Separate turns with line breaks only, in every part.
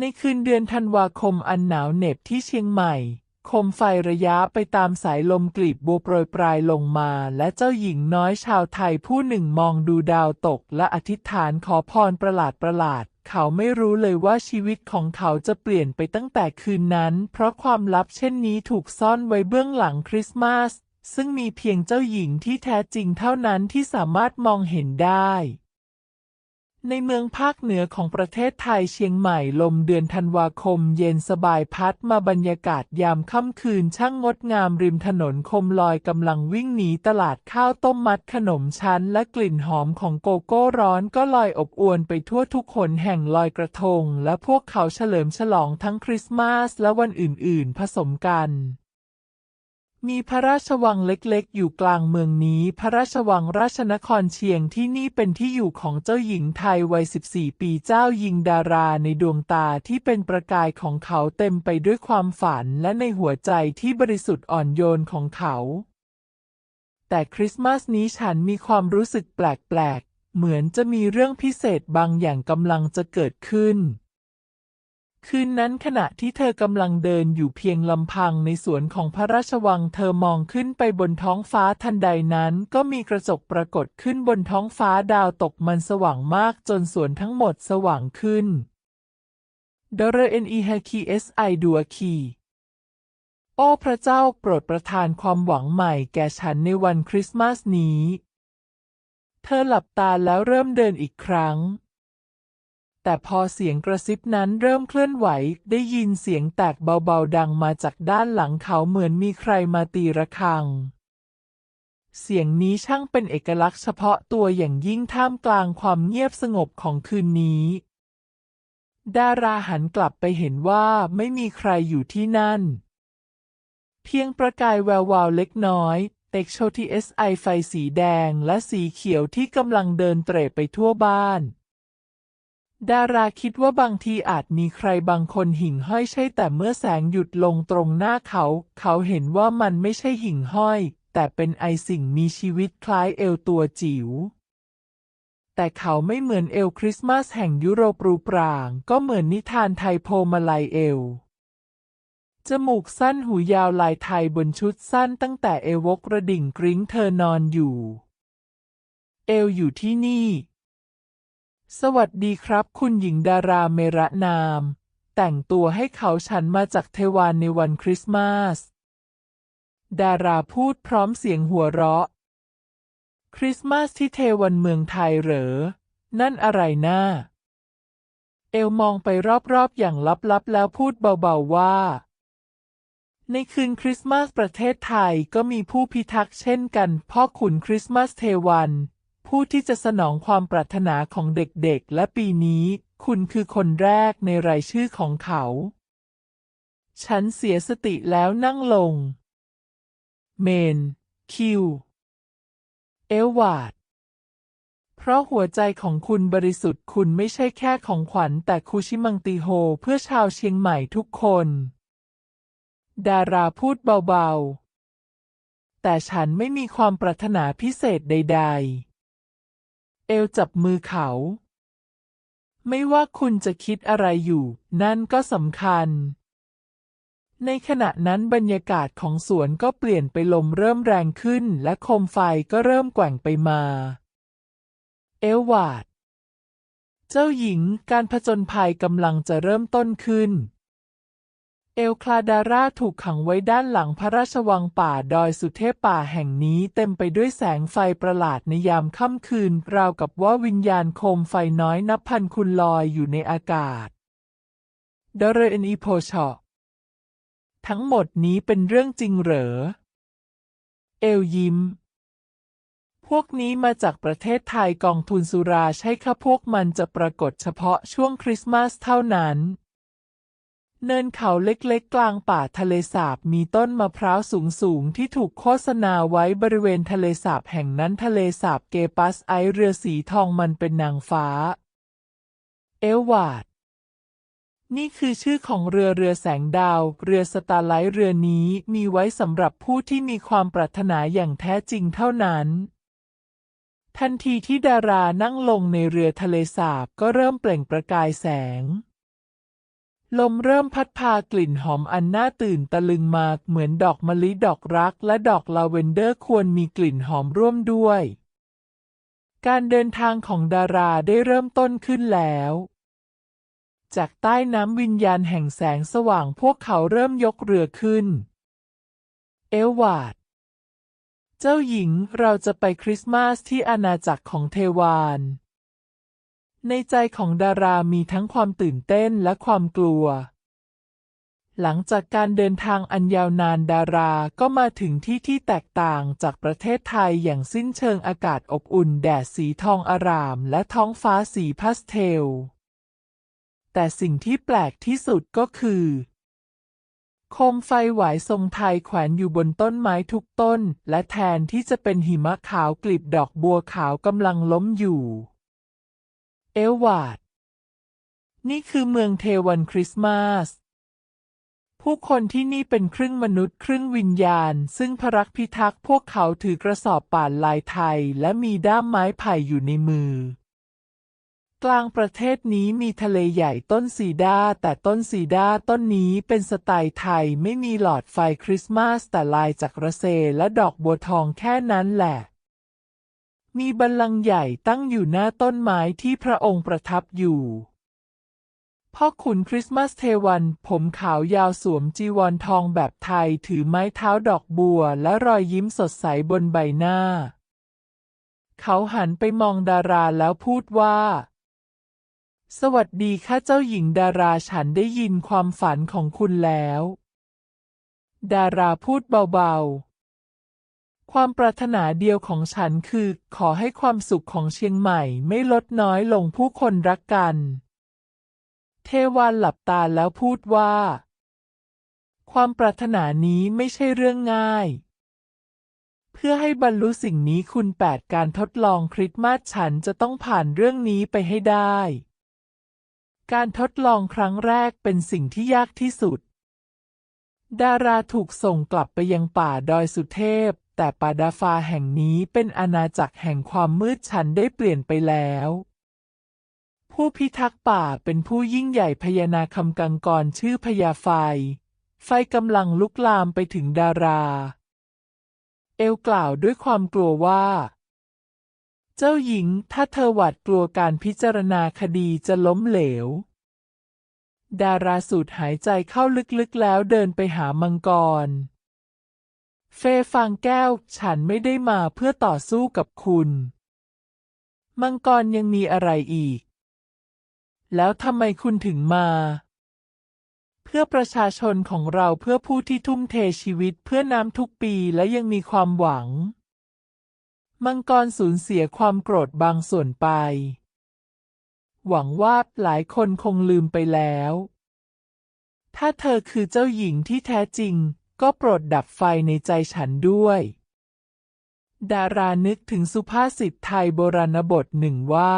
ในคืนเดือนธันวาคมอันหนาวเหน็บที่เชียงใหม่ คมไฟระยะไปตามสายลมกลีบบัวโปรยปลายลงมา และเจ้าหญิงน้อยชาวไทยผู้หนึ่งมองดูดาวตกและอธิษฐานขอพรประหลาดประหลาด เขาไม่รู้เลยว่าชีวิตของเขาจะเปลี่ยนไปตั้งแต่คืนนั้น เพราะความลับเช่นนี้ถูกซ่อนไว้เบื้องหลังคริสต์มาสซึ่งมีเพียงเจ้าหญิงที่แท้จริงเท่านั้นที่สามารถมองเห็นได้ ในเมืองภาคเหนือของประเทศไทยเชียงใหม่ลมเดือนธันวาคมเย็นสบายพัดมาบรรยากาศยามค่ำคืนช่างงดงามริมถนนคมลอยกำลังวิ่งหนีตลาดข้าวต้มมัดขนมชั้นและกลิ่นหอมของโกโก้ร้อนก็ลอยอบอวนไปทั่วทุกขนแห่งลอยกระทง และพวกเขาเฉลิมฉลองทั้งคริสต์มาสและวันอื่นๆ ผสมกัน มีพระราชวังเล็กๆ อยู่กลางเมืองนี้ พระราชวังราชนครเชียงที่นี่เป็นที่อยู่ของเจ้าหญิงไทยวัย 14 ปีเจ้าหญิงดาราในดวงตาที่เป็นประกายของเขาเต็มไปด้วยความฝันและในหัวใจที่บริสุทธิ์อ่อนโยนของเขา แต่คริสต์มาสนี้ฉันมีความรู้สึกแปลกๆ เหมือนจะมีเรื่องพิเศษบางอย่างกำลังจะเกิดขึ้น คืนนั้นขณะที่เธอกำลังเดินอยู่เพียงลำพังในสวนของพระราชวัง เธอมองขึ้นไปบนท้องฟ้าทันใดนั้น ก็มีกระจกปรากฏขึ้นบนท้องฟ้าดาวตกมันสว่างมากจนสวนทั้งหมดสว่างขึ้นดรเอ็นอีฮคีเอสไอดัวคีโอ้พระเจ้าโปรดประทานความหวังใหม่แก่ฉันในวันคริสต์มาสนี้ เธอหลับตาแล้วเริ่มเดินอีกครั้ง แต่พอเสียงกระซิบนั้นเริ่มเคลื่อนไหว ได้ยินเสียงแตกเบาๆดังมาจากด้านหลังเขาเหมือนมีใครมาตีระฆัง เสียงนี้ช่างเป็นเอกลักษณ์เฉพาะตัวอย่างยิ่งท่ามกลางความเงียบสงบของคืนนี้ ดาราหันกลับไปเห็นว่าไม่มีใครอยู่ที่นั่น เพียงประกายแวววาวเล็กน้อยเต็กโชทีเอสไอไฟสีแดงและสีเขียวที่กำลังเดินเตร่ไปทั่วบ้าน ดาราคิดว่าบางทีอาจมีใครบางคนหิ่งห้อยใช่แต่เมื่อแสงหยุดลงตรงหน้าเขา เขาเห็นว่ามันไม่ใช่หิ่งห้อย แต่เป็นไอสิ่งมีชีวิตคล้ายเอลตัวจิ๋ว แต่เขาไม่เหมือนเอลคริสต์มาสแห่งยุโรปรูปราง ก็เหมือนนิทานไทยโพมาลัยเอล จมูกสั้นหูยาวลายไทยบนชุดสั้นตั้งแต่เอวกระดิ่งกริ้งเธอนอนอยู่ เอลอยู่ที่นี่ สวัสดีครับ คุณหญิงดาราเมระนาม แต่งตัวให้เขาฉันมาจากเทวานในวันคริสต์มาส ดาราพูดพร้อมเสียงหัวเราะ คริสต์มาสที่เทวันเมืองไทยเหรอ นั่นอะไรน่าเอลมองไปรอบๆอย่างลับๆ แล้วพูดเบาๆว่า ในคืนคริสต์มาสประเทศไทยก็มีผู้พิทักษ์เช่นกัน พ่อขุนคริสต์มาสเทวัน ผู้ที่จะสนองความปรารถนาของเด็กๆ และปีนี้ คุณคือคนแรกในรายชื่อของเขา ฉันเสียสติแล้วนั่งลง เมน คิว เอลวาด เพราะหัวใจของคุณบริสุทธิ์คุณไม่ใช่แค่ของขวัญแต่คูชิมังติโฮเพื่อชาวเชียงใหม่ทุกคน ดาราพูดเบาๆ แต่ฉันไม่มีความปรารถนาพิเศษใด ๆ เอลจับมือเขา ไม่ว่าคุณจะคิดอะไรอยู่ นั่นก็สำคัญ ในขณะนั้นบรรยากาศของสวนก็เปลี่ยนไปลมเริ่มแรงขึ้น และโคมไฟก็เริ่มแกว่งไปมา เอลวาด เจ้าหญิงการผจญภัยกำลังจะเริ่มต้นขึ้น เอลคลาดาร่าถูกขังไว้ด้านหลังพระราชวังป่าดอยสุเทพป่าแห่งนี้เต็มไปด้วยแสงไฟประหลาดในยามค่ำคืน ราวกับว่าวิญญาณโคมไฟน้อยนับพันคุณลอยอยู่ในอากาศดเรเอนอีโพชอทั้งหมดนี้เป็นเรื่องจริงเหรอ เอลยิ้ม พวกนี้มาจากประเทศไทยกองทุนสุราใช่ค่ะพวกมันจะปรากฏเฉพาะช่วงคริสต์มาสเท่านั้น เนินเขาเล็กๆ กลางป่าทะเลสาบมีต้นมะพร้าวสูงๆ ที่ถูกโฆษณาไว้บริเวณทะเลสาบแห่งนั้นทะเลสาบเกปัสไอเรือสีทองมันเป็นนางฟ้า เอวาด นี่คือชื่อของเรือเรือแสงดาว เรือสตาร์ไลท์เรือนี้มีไว้สำหรับผู้ที่มีความปรารถนาอย่างแท้จริงเท่านั้นทันทีที่ดารานั่งลงในเรือทะเลสาบก็เริ่มเปล่งประกายแสง ลมเริ่มพัดพากลิ่นหอมอันน่าตื่นตะลึงมาเหมือนดอกมะลิดอกรักและดอกลาเวนเดอร์ควรมีกลิ่นหอมร่วมด้วย การเดินทางของดาราได้เริ่มต้นขึ้นแล้ว จากใต้น้ำวิญญาณแห่งแสงสว่างพวกเขาเริ่มยกเรือขึ้น เอลวาด เจ้าหญิงเราจะไปคริสต์มาสที่อาณาจักรของเทวาน ในใจของดารามีทั้งความตื่นเต้นและความกลัว หลังจากการเดินทางอันยาวนานดาราก็มาถึงที่ที่แตกต่างจากประเทศไทยอย่างสิ้นเชิงอากาศอบอุ่นแดดสีทองอาราม และท้องฟ้าสีพาสเทล แต่สิ่งที่แปลกที่สุดก็คือ โคมไฟหวายทรงไทยแขวนอยู่บนต้นไม้ทุกต้น และแทนที่จะเป็นหิมะขาวกลีบดอกบัวขาวกำลังล้มอยู่ เอลวาด นี่คือเมืองเทวันคริสต์มาส ผู้คนที่นี่เป็นครึ่งมนุษย์ครึ่งวิญญาณ ซึ่งพระรักพิทักษ์พวกเขาถือกระสอบป่านลายไทย และมีด้ามไม้ไผ่อยู่ในมือ กลางประเทศนี้มีทะเลใหญ่ต้นซีดาแต่ต้นซีดาต้นนี้เป็นสไตล์ไทยไม่มีหลอดไฟคริสต์มาสแต่ลายจากระเซและดอกบัวทองแค่นั้นแหละ มีบัลลังก์ใหญ่ตั้งอยู่หน้าต้นไม้ที่พระองค์ประทับอยู่ พ่อขุนคริสต์มาสเทวัน ผมขาวยาวสวมจีวรทองแบบไทยถือไม้เท้าดอกบัวและรอยยิ้มสดใสบนใบหน้า เขาหันไปมองดาราแล้วพูดว่า สวัสดีค่ะเจ้าหญิงดาราฉันได้ยินความฝันของคุณแล้ว ดาราพูดเบาๆ ความปรารถนาเดียวของฉันคือขอให้ความสุขของเชียงใหม่ไม่ลดน้อยลงผู้คนรักกัน เทวันหลับตาแล้วพูดว่า ความปรารถนานี้ไม่ใช่เรื่องง่าย เพื่อให้บรรลุสิ่งนี้คุณแปดการทดลองคริสต์มาสฉันจะต้องผ่านเรื่องนี้ไปให้ได้ การทดลองครั้งแรกเป็นสิ่งที่ยากที่สุด ดาราถูกส่งกลับไปยังป่าดอยสุเทพ แต่ป่าดาฟาแห่งนี้เป็นอาณาจักรแห่งความมืดฉันได้เปลี่ยนไปแล้ว ผู้พิทักษ์ป่าเป็นผู้ยิ่งใหญ่พญานาคำกังกรชื่อพญาไฟ ไฟกำลังลุกลามไปถึงดารา เอลกล่าวด้วยความกลัวว่า เจ้าหญิงถ้าเธอหวาดกลัวการพิจารณาคดีจะล้มเหลว ดาราสูดหายใจเข้าลึกๆแล้วเดินไปหามังกร เฟฟางแก้ว ฉันไม่ได้มาเพื่อต่อสู้กับคุณ มังกรยังมีอะไรอีก แล้วทำไมคุณถึงมา เพื่อประชาชนของเราเพื่อผู้ที่ทุ่มเทชีวิตเพื่อน้ำทุกปีและยังมีความหวัง มังกรสูญเสียความโกรธบางส่วนไป หวังว่าหลายคนคงลืมไปแล้วถ้าเธอคือเจ้าหญิงที่แท้จริง ก็โปรดดับไฟในใจฉันด้วย ดารานึกถึงสุภาษิตไทยโบราณบทหนึ่งว่า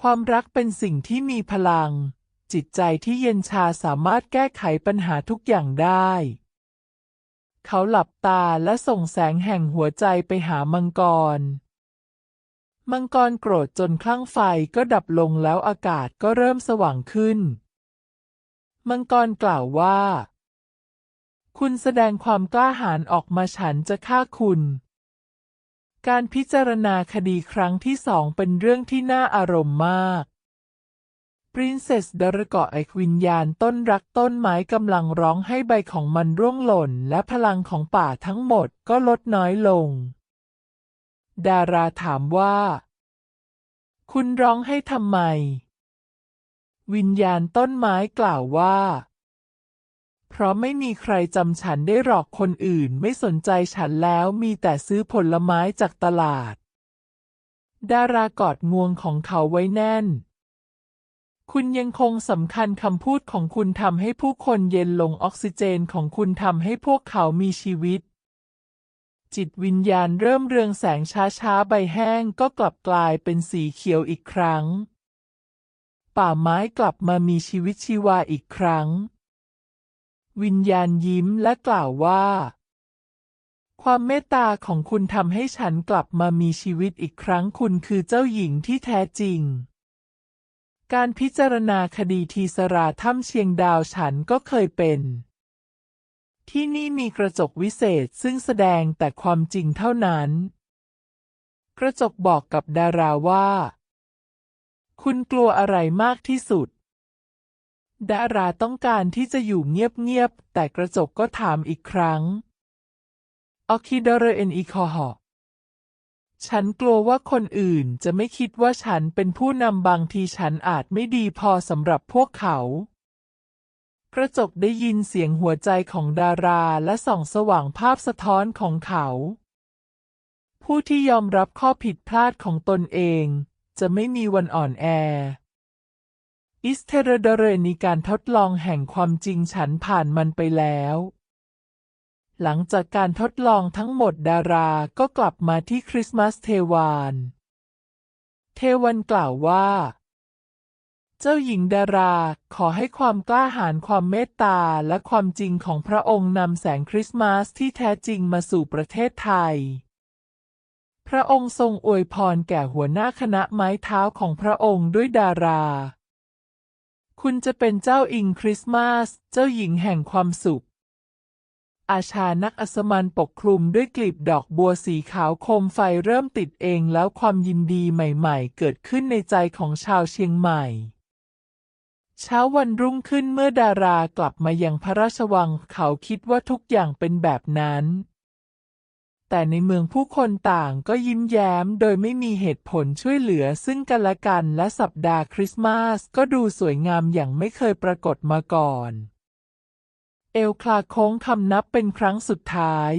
ความรักเป็นสิ่งที่มีพลัง จิตใจที่เย็นชาสามารถแก้ไขปัญหาทุกอย่างได้ เขาหลับตาและส่งแสงแห่งหัวใจไปหามังกร มังกรโกรธจนคลั่งไฟก็ดับลงแล้วอากาศก็เริ่มสว่างขึ้น มังกรกล่าวว่า คุณแสดงความกล้าหาญออกมาฉันจะฆ่าคุณ การพิจารณาคดีครั้งที่สองเป็นเรื่องที่น่าอารมณ์มากปรินเซสดารกาะไอวิญญาณต้นรักต้นไม้กำลังร้องให้ใบของมันร่วงหล่น และพลังของป่าทั้งหมดก็ลดน้อยลง ดาราถามว่า คุณร้องให้ทำไม วิญญาณต้นไม้กล่าวว่า เพราะไม่มีใครจำฉันได้หรอกคนอื่นไม่สนใจฉันแล้วมีแต่ซื้อผลไม้จากตลาด ดารากอดงวงของเขาไว้แน่น คุณยังคงสำคัญคำพูดของคุณทำให้ผู้คนเย็นลงออกซิเจนของคุณทำให้พวกเขามีชีวิต จิตวิญญาณเริ่มเรืองแสงช้าๆ ใบแห้งก็กลับกลายเป็นสีเขียวอีกครั้ง ป่าไม้กลับมามีชีวิตชีวาอีกครั้ง วิญญาณยิ้มและกล่าวว่า ความเมตตาของคุณทำให้ฉันกลับมามีชีวิตอีกครั้งคุณคือเจ้าหญิงที่แท้จริง การพิจารณาคดีทีสราถ้ำเชียงดาวฉันก็เคยเป็น ที่นี่มีกระจกวิเศษซึ่งแสดงแต่ความจริงเท่านั้น กระจกบอกกับดาราว่า คุณกลัวอะไรมากที่สุด ดาราต้องการที่จะอยู่เงียบๆ แต่กระจกก็ถามอีกครั้ง ออคิดเรเอนอีคอหอฉันกลัวว่าคนอื่นจะไม่คิดว่าฉันเป็นผู้นำบางทีฉันอาจไม่ดีพอสำหรับพวกเขา กระจกได้ยินเสียงหัวใจของดาราและส่องสว่างภาพสะท้อนของเขา ผู้ที่ยอมรับข้อผิดพลาดของตนเอง จะไม่มีวันอ่อนแอ อิสเทเรเดเรนีการทดลองแห่งความจริงฉันผ่านมันไปแล้ว หลังจากการทดลองทั้งหมดดาราก็กลับมาที่คริสต์มาสเทวาน เทวันกล่าวว่า เจ้าหญิงดาราขอให้ความกล้าหาญความเมตตาและความจริงของพระองค์นำแสงคริสต์มาสที่แท้จริงมาสู่ประเทศไทยพระองค์ทรงอวยพรแก่หัวหน้าคณะไม้เท้าของพระองค์ด้วยดารา คุณจะเป็นเจ้าอิงคริสต์มาส เจ้าหญิงแห่งความสุข อาชานักอัสมันปกคลุมด้วยกลีบดอกบัวสีขาวโคมไฟเริ่มติดเองแล้วความยินดีใหม่ๆ เกิดขึ้นในใจของชาวเชียงใหม่ เช้าวันรุ่งขึ้นเมื่อดารากลับมายังพระราชวัง เขาคิดว่าทุกอย่างเป็นแบบนั้น แต่ในเมืองผู้คนต่างก็ยิ้มแย้มโดยไม่มีเหตุผลช่วยเหลือซึ่งกันและกันและสัปดาห์คริสต์มาสก็ดูสวยงามอย่างไม่เคยปรากฏมาก่อน เอลคลาโค้งคำนับเป็นครั้งสุดท้าย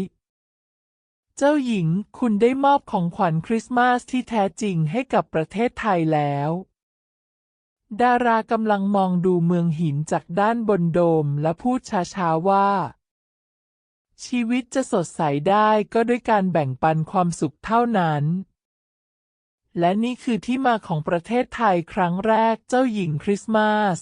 เจ้าหญิงคุณได้มอบของขวัญคริสต์มาสที่แท้จริงให้กับประเทศไทยแล้วดารากำลังมองดูเมืองหินจากด้านบนโดมและพูดช้าๆว่า ชีวิตจะสดใสได้ก็ด้วยการแบ่งปันความสุขเท่านั้น และนี่คือที่มาของประเทศไทยครั้งแรกเจ้าหญิงคริสต์มาส